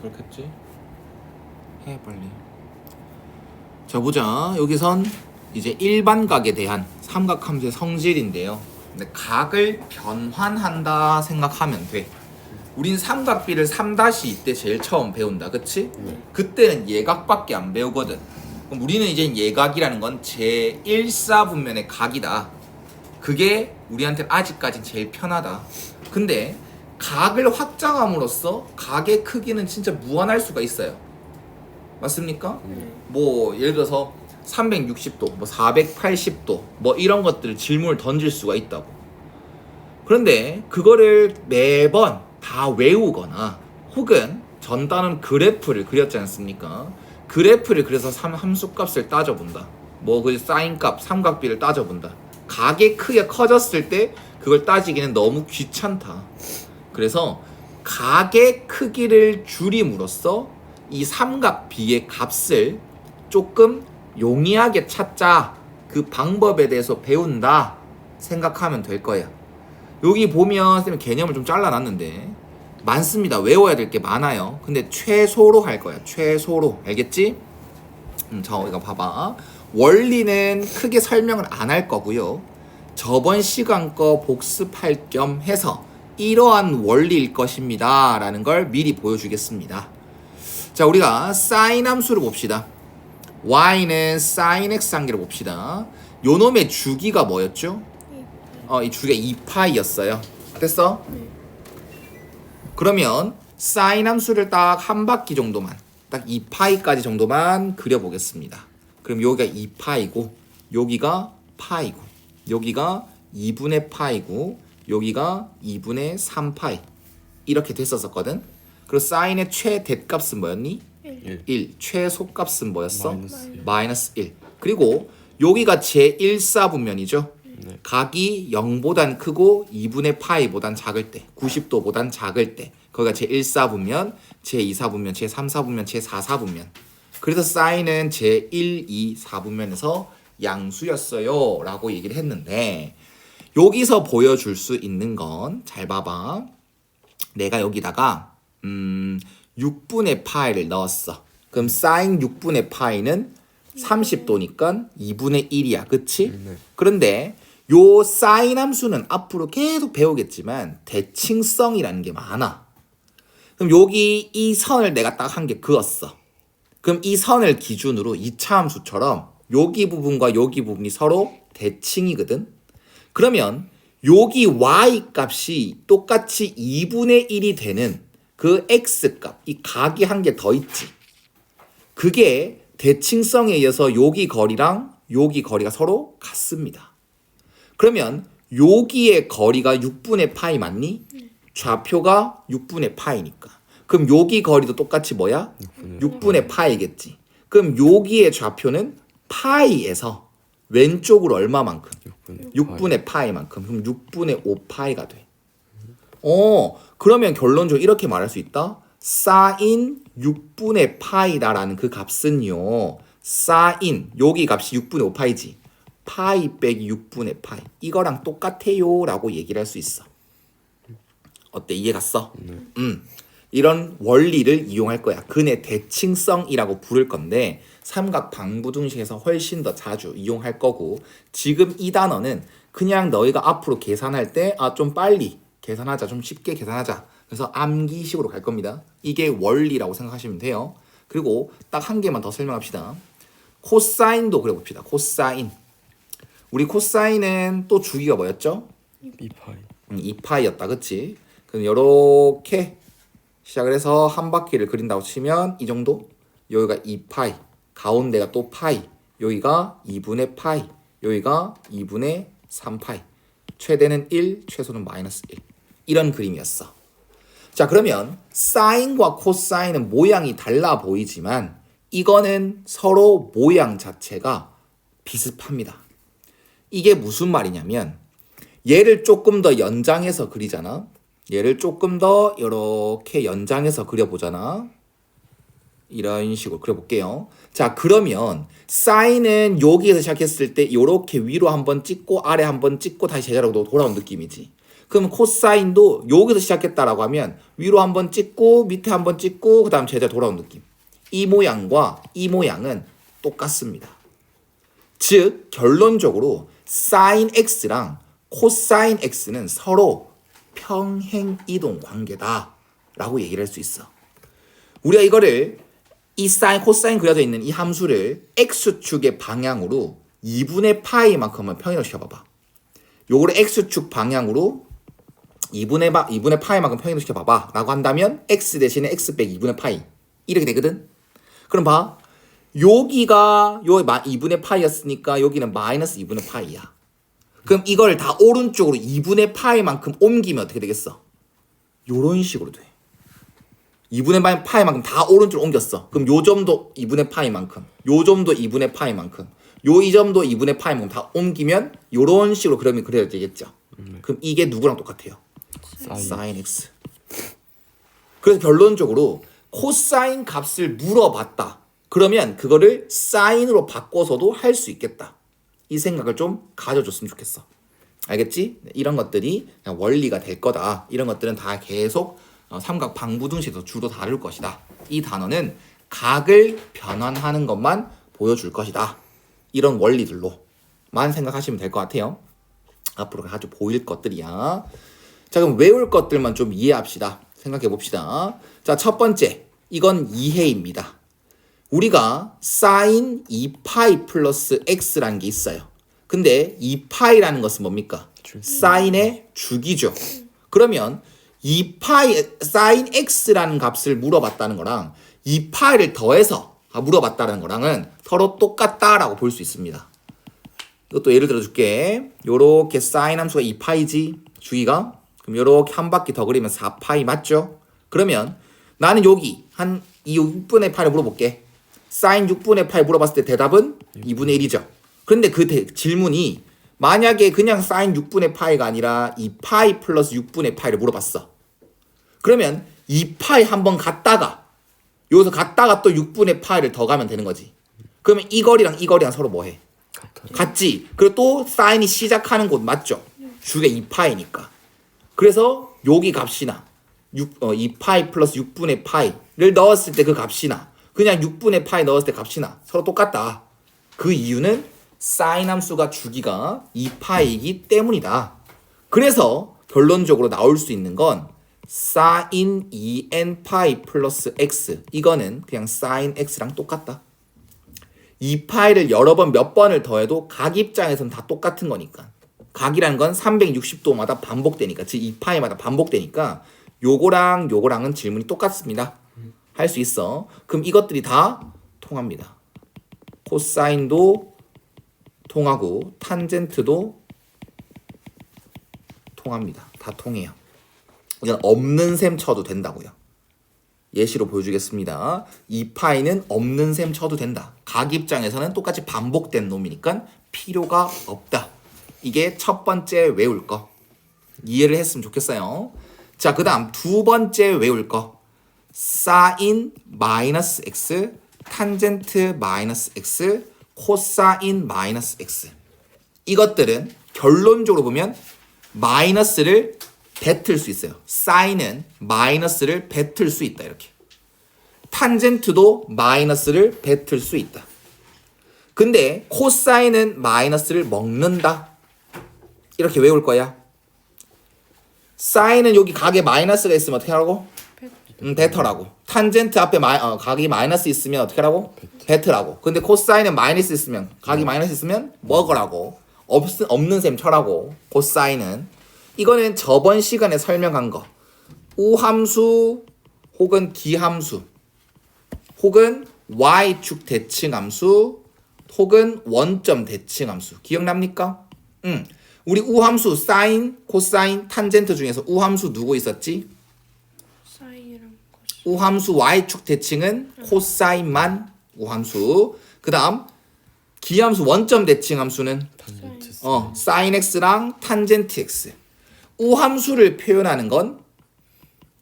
그렇겠지? 해 빨리. 자 보자. 여기선 이제 일반각에 대한 삼각함수의 성질인데요. 근데 각을 변환한다 생각하면 돼. 우린 삼각비를 3-2때 제일 처음 배운다. 그치? 네. 그때는 예각밖에 안 배우거든. 그럼 우리는 이제 예각이라는 건 제1사분면의 각이다. 그게 우리한테 아직까지 제일 편하다. 근데 각을 확장함으로써 각의 크기는 진짜 무한할 수가 있어요. 맞습니까? 네. 뭐 예를 들어서 360도, 뭐 480도, 뭐 이런 것들 질문을 던질 수가 있다고. 그런데 그거를 매번 다 외우거나 혹은 전단은 그래프를 그렸지 않습니까? 그래프를 그려서 삼 함수값을 따져본다. 뭐 그 사인값, 삼각비를 따져본다. 각의 크기가 커졌을 때 그걸 따지기는 너무 귀찮다. 그래서 각의 크기를 줄임으로써 이 삼각 비의 값을 조금 용이하게 찾자 그 방법에 대해서 배운다 생각하면 될 거예요. 여기 보면 쌤이 개념을 좀 잘라놨는데 많습니다. 외워야 될 게 많아요. 근데 최소로 할 거야. 최소로 알겠지? 음, 자 이거 봐봐. 원리는 크게 설명을 안 할 거고요. 저번 시간 거 복습할 겸 해서 이러한 원리일 것입니다. 라는 걸 미리 보여주겠습니다. 자, 우리가 사인 함수를 봅시다. y는 sin x 한개를 봅시다. 요 놈의 주기가 뭐였죠? 어, 이 주기가 2파이였어요. 됐어? 네. 그러면 사인 함수를 딱 한 바퀴 정도만 딱 2파이까지 정도만 그려보겠습니다. 그럼 여기가 2파이고 여기가 파이고 여기가 2분의 파이고 여기가 2분의 3파이 이렇게 됐었었거든. 그리고 사인의 최대값은 뭐였니? 1. 1. 최소값은 뭐였어? 마이너스 일. 마이너스 1. 그리고 여기가 제1사분면이죠. 네. 각이 0보단 크고 2분의 파이보단 작을 때, 90도보단 작을 때, 거기가 제1사분면, 제2사분면, 제3사분면, 제4사분면. 그래서 사인은 제1, 2, 4분면에서 양수였어요. 라고 얘기를 했는데, 여기서 보여줄 수 있는 건, 잘 봐봐. 내가 여기다가, 음, 6분의 파이를 넣었어. 그럼 사인 6분의 파이는 30도니까 2분의 1이야. 그치? 네. 그런데 요 사인 함수는 앞으로 계속 배우겠지만 대칭성이라는 게 많아. 그럼 여기 이 선을 내가 딱 한 개 그었어. 그럼 이 선을 기준으로 2차 함수처럼 여기 부분과 여기 부분이 서로 대칭이거든. 그러면 여기 y 값이 똑같이 2분의 1이 되는 그 x 값, 이 각이 한 개 더 있지. 그게 대칭성에 의해서 여기 거리랑 여기 거리가 서로 같습니다. 그러면 여기의 거리가 6분의 파이 맞니? 좌표가 6분의 파이니까. 그럼 여기 거리도 똑같이 뭐야? 6분의 파이겠지. 그럼 여기의 좌표는 파이에서 왼쪽으로 얼마만큼? 6분의 6분의 파이만큼. 그럼 6분의 5파이가 돼. 어, 그러면 결론적으로 이렇게 말할 수 있다. 사인 6분의 파이다라는 그 값은요. 사인 여기 값이 6분의 5파이지. 파이 빼기 6분의 파이. 이거랑 똑같아요라고 얘기를 할 수 있어. 어때? 이해 갔어? 음. 이런 원리를 이용할 거야. 근의 대칭성이라고 부를 건데 삼각 방부등식에서 훨씬 더 자주 이용할 거고 지금 이 단어는 그냥 너희가 앞으로 계산할 때 아 좀 빨리 계산하자 좀 쉽게 계산하자 그래서 암기식으로 갈 겁니다. 이게 원리라고 생각하시면 돼요. 그리고 딱 한 개만 더 설명합시다. 코사인도 그려봅시다. 코사인. 우리 코사인은 또 주기가 뭐였죠? 2파이. 음, 2파이였다. 그치? 그럼 요렇게 시작을 해서 한 바퀴를 그린다고 치면 이 정도? 여기가 2파이. 가운데가 또 파이. 여기가 2분의 파이. 여기가 2분의 3파이. 최대는 1, 최소는 마이너스 1. 이런 그림이었어. 자, 그러면 사인과 코사인은 모양이 달라 보이지만 이거는 서로 모양 자체가 비슷합니다. 이게 무슨 말이냐면 얘를 조금 더 연장해서 그리잖아. 얘를 조금 더 이렇게 연장해서 그려보잖아. 이런 식으로 그려볼게요. 자, 그러면 사인은 여기에서 시작했을 때 이렇게 위로 한번 찍고 아래 한번 찍고 다시 제자로 돌아온 느낌이지. 그럼 코사인도 여기서 시작했다라고 하면 위로 한번 찍고 밑에 한번 찍고 그 다음 제자 돌아온 느낌. 이 모양과 이 모양은 똑같습니다. 즉 결론적으로 사인 x랑 코사인 x는 서로 평행 이동 관계다라고 얘기를 할 수 있어. 우리가 이거를 이 사인 코사인 그려져 있는 이 함수를 x축의 방향으로 2분의 파이만큼만 평행을 시켜봐봐. 요거를 x축 방향으로 2분의 바, 2분의 파이만큼 평행을 시켜봐봐. 라고 한다면 x 대신에 x 빼기 2분의 파이 이렇게 되거든. 그럼 봐. 여기가 요 2분의 파이였으니까 여기는 마이너스 2분의 파이야. 그럼 이걸 다 오른쪽으로 2분의 파이만큼 옮기면 어떻게 되겠어? 요런 식으로 돼. 2분의 파이만큼 다 오른쪽으로 옮겼어. 그럼 요 점도 2분의 파이만큼, 요 점도 2분의 파이만큼, 요 이 점도 2분의 파이만큼 다 옮기면 요런 식으로 그러면 그려야 되겠죠. 그럼 이게 누구랑 똑같아요? 사인 x. 그래서 결론적으로 코사인 값을 물어봤다. 그러면 그거를 사인으로 바꿔서도 할 수 있겠다. 이 생각을 좀 가져줬으면 좋겠어. 알겠지? 네, 이런 것들이 원리가 될 거다. 이런 것들은 다 계속 어, 삼각 방부 등식에서 주로 다룰 것이다. 이 단어는 각을 변환하는 것만 보여줄 것이다. 이런 원리들로만 생각하시면 될 것 같아요. 앞으로 아주 보일 것들이야. 자, 그럼 외울 것들만 좀 이해합시다. 생각해 봅시다. 자, 첫 번째. 이건 이해입니다. 우리가 sin 2파이 플러스 x라는 게 있어요. 근데 2파이라는 것은 뭡니까? 사인의 주기죠. 그러면 2파이 sin x라는 값을 물어봤다는 거랑 2파이를 더해서 물어봤다는 거랑은 서로 똑같다라고 볼 수 있습니다. 이것도 예를 들어 줄게. 요렇게 sin 함수가 2파이지 주기가 그럼 요렇게 한 바퀴 더 그리면 4파이 맞죠? 그러면 나는 여기 한 이 6분의 8을 물어볼게. Sin 6분의 8 물어봤을 때 대답은 2분의 1이죠. 그런데 그 대, 질문이 만약에 그냥 sin 6분의 파이가 아니라 2파이 플러스 6분의 파이를 물어봤어. 그러면 2파이 한번 갔다가 여기서 갔다가 또 6분의 파이를 더 가면 되는 거지. 그러면 이 거리랑 이 거리랑 서로 뭐해? 같지. 그리고 또 사인이 시작하는 곳 맞죠? 주가 2파이니까. 그래서 여기 값이나 6, 어, 2파이 플러스 6분의 파이를 넣었을 때 그 값이나 그냥 6분의 파이 넣었을 때 값이 나 서로 똑같다. 그 이유는 사인 함수가 주기가 2파이이기 때문이다. 그래서 결론적으로 나올 수 있는 건 사인 2n 파이 플러스 x 이거는 그냥 사인 x랑 똑같다. 2파이를 여러 번 몇 번을 더해도 각 입장에서는 다 똑같은 거니까. 각이라는 건 360도마다 반복되니까 즉 2파이마다 반복되니까 요거랑 요거랑은 질문이 똑같습니다. 할 수 있어. 그럼 이것들이 다 통합니다. 코사인도 통하고 탄젠트도 통합니다. 다 통해요. 이건 없는 셈 쳐도 된다고요. 예시로 보여주겠습니다. 이 파이는 없는 셈 쳐도 된다. 각 입장에서는 똑같이 반복된 놈이니까 필요가 없다. 이게 첫 번째 외울 거. 이해를 했으면 좋겠어요. 자, 그 다음 두 번째 외울 거. 사인 마이너스 x, 탄젠트 마이너스 x, 코사인 마이너스 x. 이것들은 결론적으로 보면 마이너스를 뱉을 수 있어요. 사인은 마이너스를 뱉을 수 있다. 이렇게. 탄젠트도 마이너스를 뱉을 수 있다. 근데 코사인은 마이너스를 먹는다. 이렇게 외울 거야. 사인은 여기 각에 마이너스가 있으면 어떻게 하라고? 음, 베터라고. 탄젠트 앞에 마, 어, 각이 마이너스 있으면 어떻게 하라고? 베트라고. 근데 코사인은 마이너스 있으면 각이 마이너스 있으면 먹으라고. 없, 없는 셈 쳐라고. 코사인은 이거는 저번 시간에 설명한 거. 우함수 혹은 기함수 혹은 y축 대칭함수 혹은 원점 대칭함수 기억납니까? 응. 우리 우함수 사인, 코사인, 탄젠트 중에서 우함수 누구 있었지? 우함수 y축 대칭은 코사인만 우함수. 그다음 기함수 원점 대칭 함수는 사인 어, sin x랑 탄젠트 x. 우함수를 표현하는 건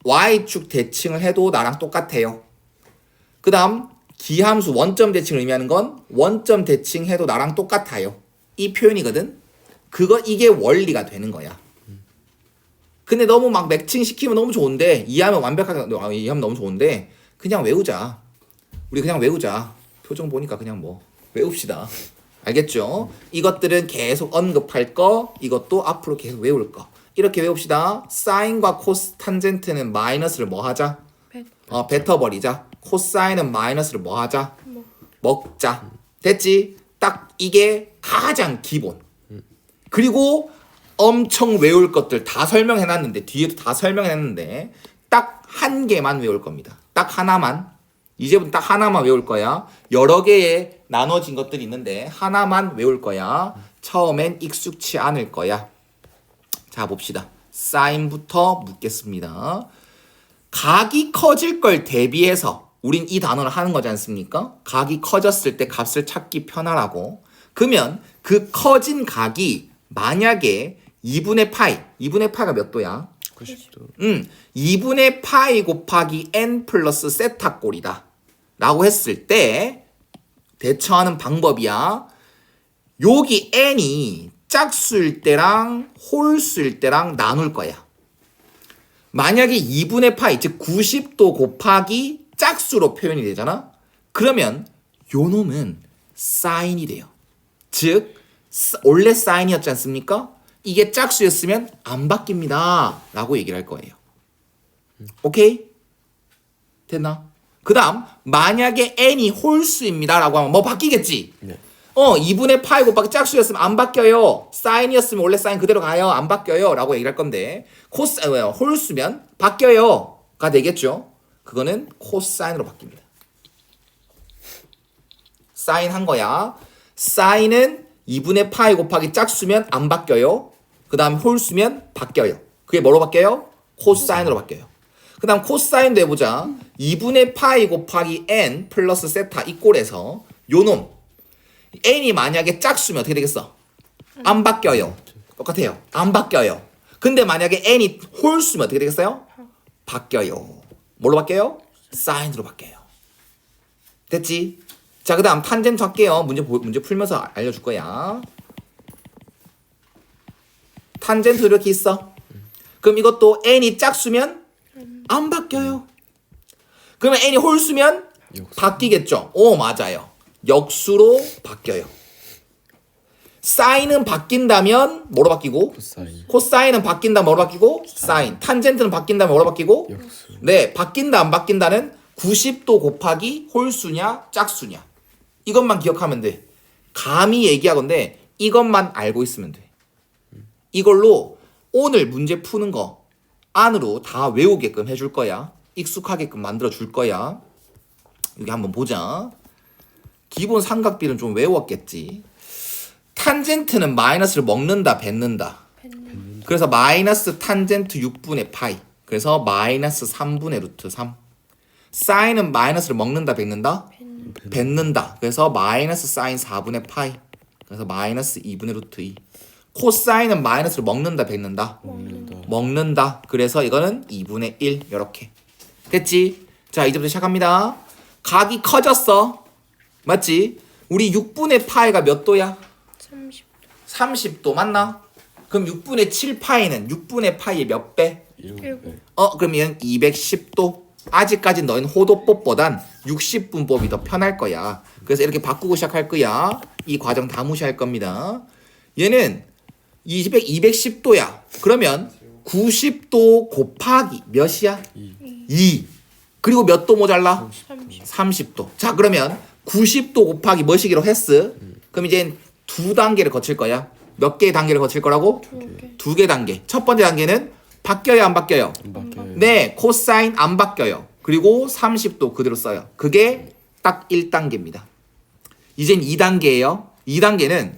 y축 대칭을 해도 나랑 똑같아요. 그 다음 기함수 원점 대칭을 의미하는 건 원점 대칭 해도 나랑 똑같아요. 이 표현이거든. 그거 이게 원리가 되는 거야. 근데 너무 막 매칭시키면 너무 좋은데 이해하면 완벽하게 아, 이해하면 너무 좋은데 그냥 외우자. 우리 그냥 외우자. 표정 보니까 그냥 뭐 외웁시다. 알겠죠? 이것들은 계속 언급할 거, 이것도 앞으로 계속 외울 거. 이렇게 외웁시다. 사인과 코스 탄젠트는 마이너스를 뭐 하자? 백. 어, 뱉어버리자. 코사인은 마이너스를 뭐 하자? 뭐. 먹자. 됐지? 딱 이게 가장 기본. 그리고 엄청 외울 것들 다 설명해놨는데 뒤에도 다 설명해놨는데 딱 한 개만 외울 겁니다. 딱 하나만. 이제부터 딱 하나만 외울 거야. 여러 개의 나눠진 것들이 있는데 하나만 외울 거야. 처음엔 익숙치 않을 거야. 자 봅시다. 사인부터 묻겠습니다. 각이 커질 걸 대비해서 우린 이 단어를 하는 거지 않습니까? 각이 커졌을 때 값을 찾기 편하라고. 그러면 그 커진 각이 만약에 2분의 파이, 2분의 파이가 몇 도야? 90도. 음, 2분의 파이 곱하기 n 플러스 세타 꼴이다. 라고 했을 때 대처하는 방법이야. 여기 n이 짝수일 때랑 홀수일 때랑 나눌 거야. 만약에 2분의 파이, 즉 90도 곱하기 짝수로 표현이 되잖아? 그러면 요 놈은 사인이 돼요. 즉, 사- 원래 사인이었지 않습니까? 이게 짝수였으면 안 바뀝니다. 라고 얘기를 할 거예요. 오케이? 됐나? 그 다음, 만약에 n이 홀수입니다. 라고 하면 뭐 바뀌겠지? 네. 어, 2분의 파이 곱하기 짝수였으면 안 바뀌어요. 사인이었으면 원래 사인 그대로 가요. 안 바뀌어요. 라고 얘기를 할 건데, 코스, 아, 뭐야, 홀수면 바뀌어요. 가 되겠죠? 그거는 코사인으로 바뀝니다. 사인 한 거야. 사인은 2분의 파이 곱하기 짝수면 안 바뀌어요. 그 다음 홀수면 바뀌어요. 그게 뭐로 바뀌어요? 코사인으로 바뀌어요. 그 다음 코사인도 해보자. 2분의 파이 곱하기 n 플러스 세타 이 꼴에서 요놈 n이 만약에 짝수면 어떻게 되겠어? 안 바뀌어요. 똑같아요. 안 바뀌어요. 근데 만약에 n이 홀수면 어떻게 되겠어요? 바뀌어요. 뭘로 바뀌어요? 사인으로 바뀌어요. 됐지? 자, 그 다음 탄젠트 할게요. 문제, 보- 문제 풀면서 알려줄 거야. 탄젠트 이렇게 있어. 그럼 이것도 n이 짝수면 안 바뀌어요. 그러면 n이 홀수면 역수. 바뀌겠죠? 오, 맞아요. 역수로 바뀌어요. 사인은 바뀐다면 뭐로 바뀌고? 코사인. 코사인은 바뀐다면 뭐로 바뀌고? 사인. 탄젠트는 바뀐다면 뭐로 바뀌고? 역수. 네, 바뀐다 안 바뀐다는 90도 곱하기 홀수냐 짝수냐. 이것만 기억하면 돼. 감히 얘기하건데 이것만 알고 있으면 돼. 이걸로 오늘 문제 푸는 거 안으로 다 외우게끔 해줄 거야. 익숙하게끔 만들어 줄 거야. 여기 한번 보자. 기본 삼각비는 좀 외웠겠지. 탄젠트는 마이너스를 먹는다, 뱉는다. 펜. 그래서 마이너스 탄젠트 6분의 파이. 그래서 마이너스 3분의 루트 3. 사인은 마이너스를 먹는다, 뱉는다? 펜. 뱉는다. 그래서 마이너스 사인 4분의 파이. 그래서 마이너스 2분의 루트 2. 코사인은 마이너스를 먹는다, 뱉는다? 먹는다. 먹는다. 그래서 이거는 2분의 1. 이렇게. 됐지? 자, 이제부터 시작합니다. 각이 커졌어. 맞지? 우리 6분의 파이가 몇 도야? 30. 30도 맞나? 그럼 6분의 7 파이는 6분의 파이의 몇 배? 일곱. 어, 그럼 얘는 210도. 아직까지 너희는 호도법보단 60분법이 더 편할 거야. 그래서 이렇게 바꾸고 시작할 거야. 이 과정 다 무시할 겁니다. 얘는 200, 210도야. 그러면 90도 곱하기 몇이야? 이. 2. 그리고 몇 도 모자라? 30. 30도. 자, 그러면 90도 곱하기 뭐시기로 했어? 그럼 이제 두 단계를 거칠 거야. 몇 개의 단계를 거칠 거라고? 두 개. 두개 단계. 첫 번째 단계는 바뀌어요, 안 바뀌어요? 안 바뀌어요. 네, 코사인 안 바뀌어요. 그리고 30도 그대로 써요. 그게 딱 1단계입니다. 이젠 2단계예요. 2단계는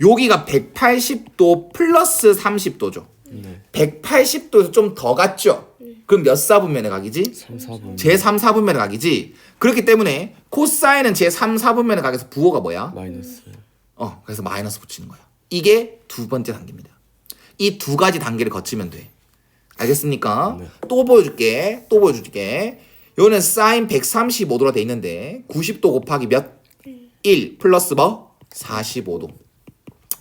여기가 180도 플러스 30도죠. 네. 180도에서 좀 더 갔죠? 그럼 몇 사분면의 각이지? 3, 4분. 제 3, 4분면의 각이지. 그렇기 때문에 코사인은 제 3, 4분면의 각에서 부호가 뭐야? 마이너스. 어, 그래서 마이너스 붙이는 거야. 이게 두 번째 단계입니다. 이 두 가지 단계를 거치면 돼. 알겠습니까? 네. 또 보여줄게. 또 보여줄게. 요는 사인 135도로 돼 있는데 90도 곱하기 몇? 1 플러스 뭐? 45도.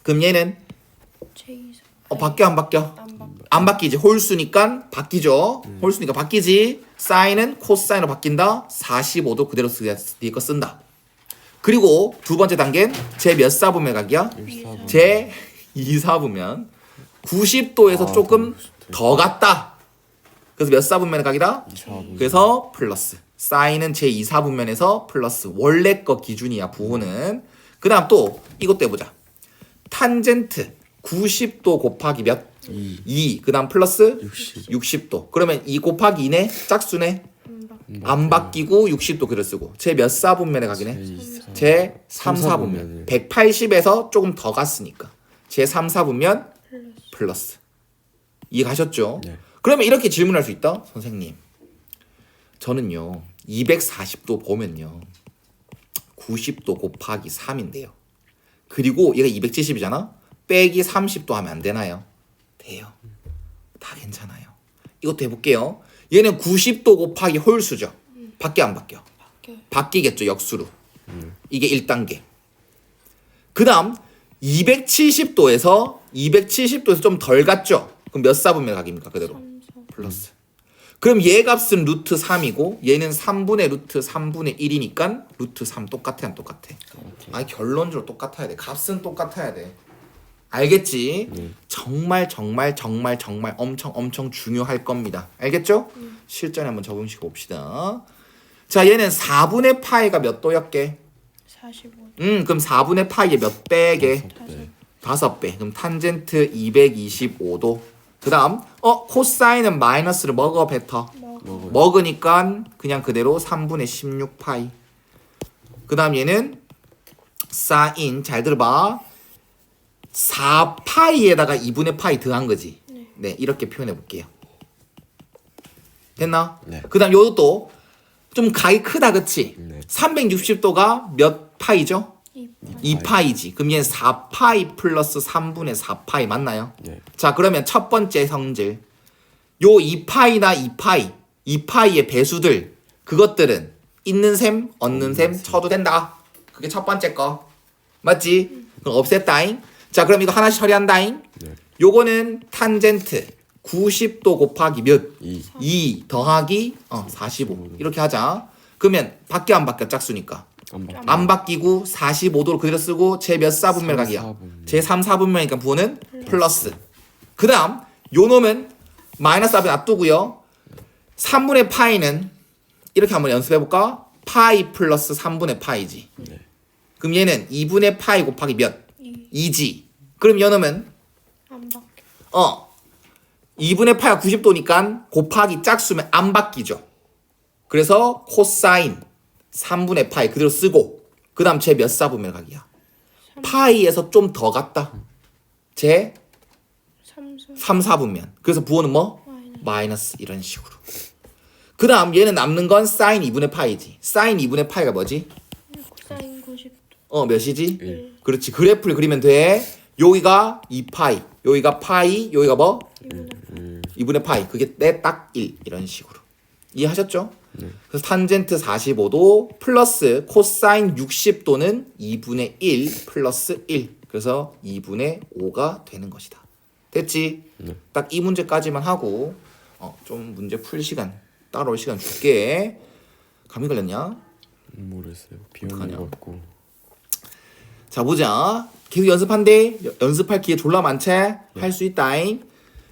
그럼 얘는 제2사. 어, 바뀌어 안 바뀌어? 안 바. 안 바뀌지. 홀수니까 바뀌죠. 홀수니까 바뀌지. 사인은 코사인으로 바뀐다. 45도 그대로 쓰, 뒤에 거 쓴다. 그리고 두 번째 단계는 제몇 사분면 각이야? 1사분. 제 2사분면 90도에서 아, 조금 더더 갔다. 그래서 몇 사분면 각이다? 2사분. 그래서 플러스. 사인은 제 2사분면에서 플러스. 원래 거 기준이야, 부호는. 그 다음 또 이것도 해보자. 탄젠트 90도 곱하기 몇? 2. 2. 그 다음 플러스 60. 60도. 그러면 2 곱하기 2네? 짝수네? 안 바뀌고 60도 그려 쓰고. 제 몇 사분면에 가기네? 제 3, 4분면. 180에서 조금 더 갔으니까. 제 3, 4분면 플러스. 플러스. 이해 가셨죠? 네. 그러면 이렇게 질문할 수 있다. 선생님. 저는요. 240도 보면요. 90도 곱하기 3인데요. 그리고 얘가 270이잖아. 빼기 30도 하면 안 되나요? 돼요. 다 괜찮아요. 이것도 해볼게요. 얘는 90도 곱하기 홀수죠. 바뀌어 안 바뀌어? 바뀌겠죠 역수로 이게 1단계 그 다음 270도에서 270도에서 좀 덜 갔죠 그럼 몇 사분면 각입니까 그대로 3, 4. 플러스 그럼 얘 값은 루트 3이고 얘는 3분의 루트 3분의 1이니까 루트 3 똑같아 안 똑같아? 아니 결론적으로 똑같아야 돼. 값은 똑같아야 돼. 알겠지? 정말 정말 정말 정말 엄청 엄청 중요할 겁니다. 알겠죠? 실전에 한번 적용시켜 봅시다. 자 얘는 4분의 파이가 몇 도였게? 45. 음 그럼 4분의 파이에 몇 배게? 네. 다섯 배. 그럼 탄젠트 225도. 그 다음 어 코사인은 마이너스를 먹어 뱉어. 먹어. 먹으니까 그냥 그대로 3분의 16 파이. 그 다음 얘는 사인 잘 들어봐. 4 파이에다가 2분의 파이 더한 거지. 네. 네 이렇게 표현해 볼게요. 됐나? 네. 그 다음 요것도 좀 가이 크다 그치? 네. 360도가 몇 파이죠? 2. 2파이지. 그럼 얘는 4파이 플러스 3분의 4파이 맞나요? 네. 자, 그러면 첫 번째 성질. 요 2파이나 2파이, 2파이의 배수들, 그것들은 있는 셈, 없는 셈 쳐도 된다. 그게 첫 번째 거. 맞지? 그럼 없앴다잉. 자, 그럼 이거 하나씩 처리한다잉. 네. 요거는 탄젠트 90도 곱하기 몇? 2. 2 더하기 어, 45. 이렇게 하자. 그러면 바뀌어 안 바뀌어 짝수니까. 안 바뀌어. 안 바뀌고 45도로 그대로 쓰고 제몇 사분면 각이야? 사분면. 제 3, 4분면이니까 부호는 플러스. 그 다음 요 놈은 마이너스 앞에 놔두고요. 3분의 파이는 이렇게 한번 연습해볼까? 파이 플러스 3분의 파이지. 네. 그럼 얘는 2분의 파이 곱하기 몇? 2. 2지. 그럼 요 놈은 안 바뀌어. 어 2분의 파이가 90도니까 곱하기 짝수면 안 바뀌죠. 그래서 코사인 3분의 파이 그대로 쓰고 그 다음 제 몇 사분면 각이야? 파이에서 좀 더 갔다. 제 3, 4. 3, 4분면. 그래서 부호는 뭐? 마이너스. 마이너스 이런 식으로. 그 다음 얘는 남는 건 사인 2분의 파이지. 사인 2분의 파이가 뭐지? 코사인 90도. 어 몇이지? 1. 그렇지. 그래프를 그리면 돼. 여기가 2파이, 여기가 파이, 여기가 뭐? 2분의 2분의 파이 그게 내 딱 1 이런 식으로 이해하셨죠? 네. 그래서 탄젠트 45도 플러스 코사인 60도는 2분의 1 플러스 1 그래서 2분의 5가 되는 것이다 됐지? 네. 딱 이 문제까지만 하고 어, 좀 문제 풀 시간 따라올 시간 줄게 감이 걸렸냐? 모르겠어요. 비 오는. 것 같고. 자 보자 계속 연습한대 여- 연습할 기회 졸라 많지? 할수 있다잉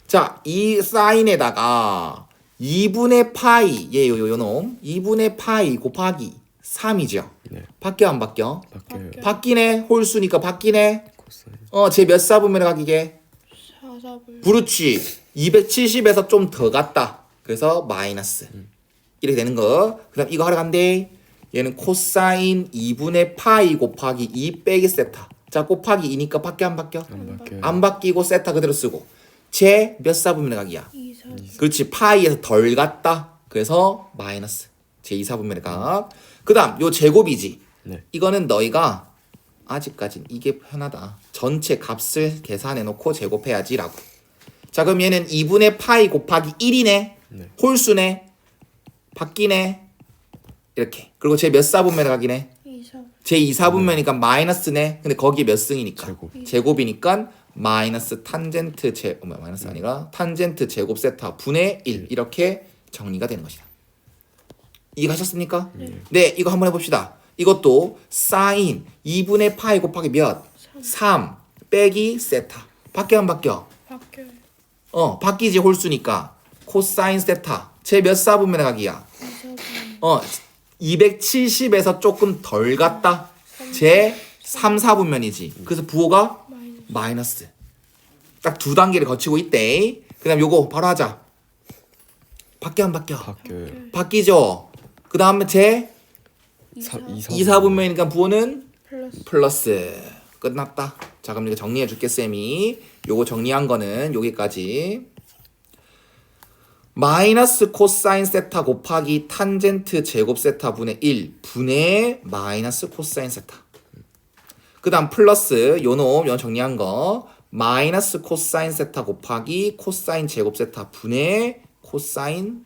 자 이 사인에다가 2분의 파이 얘요 요 요 놈 2분의 파이 곱하기 3이죠 네. 바뀌어 안 바뀌어? 바뀌어요. 바뀌어요. 바뀌네 홀수니까 바뀌네 코사인. 어 제 몇 사분면에 가기게 4, 4분. 그렇지 270에서 좀 더 갔다 그래서 마이너스 이렇게 되는 거 그 다음 이거 하러 간대 얘는 코사인 2분의 파이 곱하기 2 빼기 세타 자 곱하기 2니까 바뀌어 안 바뀌어? 안 바뀌어요. 안 바뀌고 세타 그대로 쓰고 제 몇 사분면의 각이야? 2, 4. 그렇지 파이에서 덜 갔다. 그래서 마이너스. 제 2사분면의 각 그 다음 요 제곱이지. 네. 이거는 너희가 아직까진 이게 편하다. 전체 값을 계산해 놓고 제곱해야지 라고. 자 그럼 얘는 2분의 파이 곱하기 1이네. 네. 홀수네. 바뀌네. 이렇게. 그리고 제 몇 사분면의 각이네? 2, 4. 제 2사분면이니까 마이너스네. 근데 거기에 몇 승이니까? 제곱. 제곱이니까 마이너스 탄젠트 제 어, 마이너스 아니라 탄젠트 제곱 세타 분의 1 이렇게 정리가 되는 것이다. 이해가셨습니까? 네. 이거 한번 해봅시다. 이것도 사인 2분의 파이 곱하기 몇? 3 빼기 세타. 바뀌어 안 바뀌어? 바뀌어요. 어 바뀌지 홀수니까 코사인 세타 제 몇 사분면의 각이야? 어 270에서 조금 덜 갔다. 제 3, 4분면이지. 그래서 부호가 마이너스. 딱 두 단계를 거치고 있대. 그 다음 요거 바로 하자. 바뀌어 안 바뀌어? 바뀌어요. 바뀌죠. 그 다음에 제 사, 이사 이사 2사분면이니까 부호는 플러스 플러스. 끝났다. 자 그럼 이거 정리해 줄게 쌤이. 요거 정리한 거는 여기까지. 마이너스 코사인 세타 곱하기 탄젠트 제곱 세타 분의 1 분의 마이너스 코사인 세타. 그 다음 플러스 요놈 요 정리한 거. 마이너스 코사인 세타 곱하기 코사인 제곱 세타 분의 코사인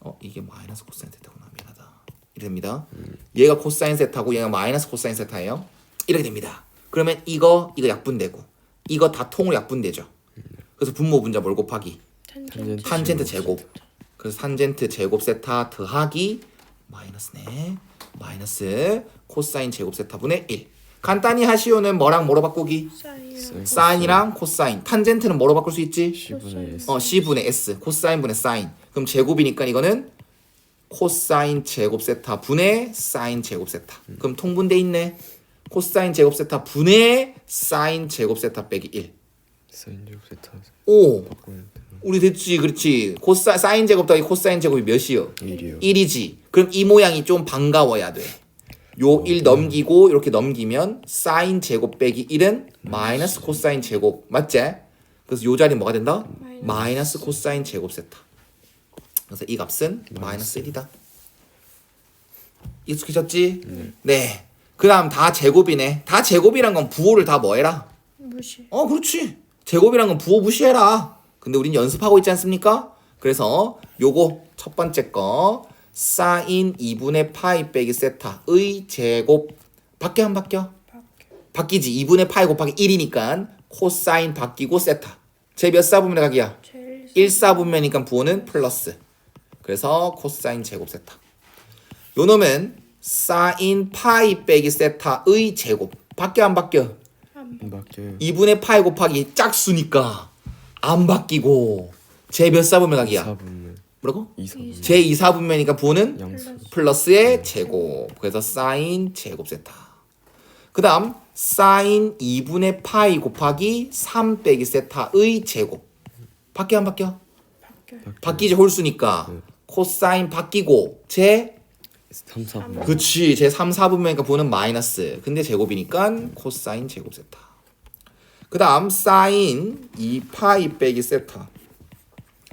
어 이게 마이너스 코사인 세타구나. 미안하다. 이렇게 됩니다. 얘가 코사인 세타고 얘가 마이너스 코사인 세타예요. 이렇게 됩니다. 그러면 이거 이거 약분되고 이거 다 통으로 약분되죠. 그래서 분모 분자 뭘 곱하기? 탄젠트 탄젠트 제곱. 그래서 탄젠트 제곱 세타 더하기 마이너스네. 마이너스 코사인 제곱 세타분의 1. 간단히 하시오는 뭐랑 뭐로 바꾸기? 사인이랑 사인이랑 코사인. 탄젠트는 뭐로 바꿀 수 있지? C분의 S 어, C분의 S. 코사인분의 사인. 그럼 제곱이니까 이거는 코사인 제곱 세타 분의 사인 제곱 세타. 그럼 통분돼 있네. 코사인 제곱 세타 분의 사인 제곱 세타 빼기 1. 사인 제곱 세타 오, 바꾸면? 우리 됐지, 그렇지. 코사 사인 제곱 더하기 코사인 제곱이 몇이요? 1이요. 1이지. 그럼 이 모양이 좀 반가워야 돼. 요 1 넘기고 이렇게 넘기면 사인 제곱 빼기 1은 마이너스 코사인 제곱 맞지? 그래서 요 자리 뭐가 된다? 마이너스. 마이너스 코사인 제곱 세타. 그래서 이 값은 마이너스 1이다. 익숙해졌지? 네. 그다음 다 제곱이네. 다 제곱이란 건 부호를 다 뭐해라? 무시 어, 그렇지. 제곱이란 건 부호 무시해라. 근데 우린 연습하고 있지 않습니까? 그래서 요거 첫 번째 거 사인 2분의 파이 빼기 세타의 제곱 바뀌어 안 바뀌어? 바뀌어 바뀌 지. 2분의 파이 곱하기 1이니까 코사인 바뀌고 세타. 제몇 사분면의 각이야? 제일 1 사분면이니까 부호는 플러스. 그래서 코사인 제곱 세타. 요 놈은 사인 파이 빼기 세타의 제곱. 바뀌어 안 바뀌어? 안 바뀌어요. 2분의 파이 곱하기 짝수니까 안 바뀌고 제 몇 사분면 각이야? 4분면 뭐라고? 2 4분면 제 2사분면이니까 부호는 양수 플러스의 제곱. 그래서 사인 제곱 세타. 그 다음 사인 2분의 파이 곱하기 3 빼기 세타의 제곱. 바뀌어 안 바뀌어? 바뀌어요. 바뀌지 홀수니까. 코사인 바뀌고 제 3 4분면 그치 제 3, 4분면이니까 부호는 마이너스. 근데 제곱이니까 코사인 제곱 세타. 그 다음 사인 2파이 빼기 세타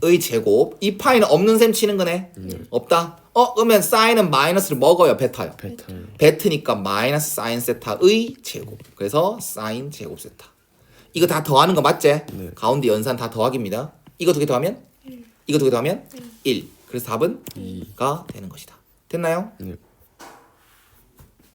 의 제곱 이 파이는 없는 셈 치는 거네. 없다. 어 그러면 사인은 마이너스를 먹어요 베타요. 베타요. 베트니까 마이너스 사인 세타의 제곱. 그래서 사인 제곱 세타. 이거 다 더하는 거 맞지? 네. 가운데 연산 다 더하기입니다. 이거 두 개 더하면? 이거 두 개 더하면? 1 그래서 답은 이. 2가 되는 것이다. 됐나요? 네.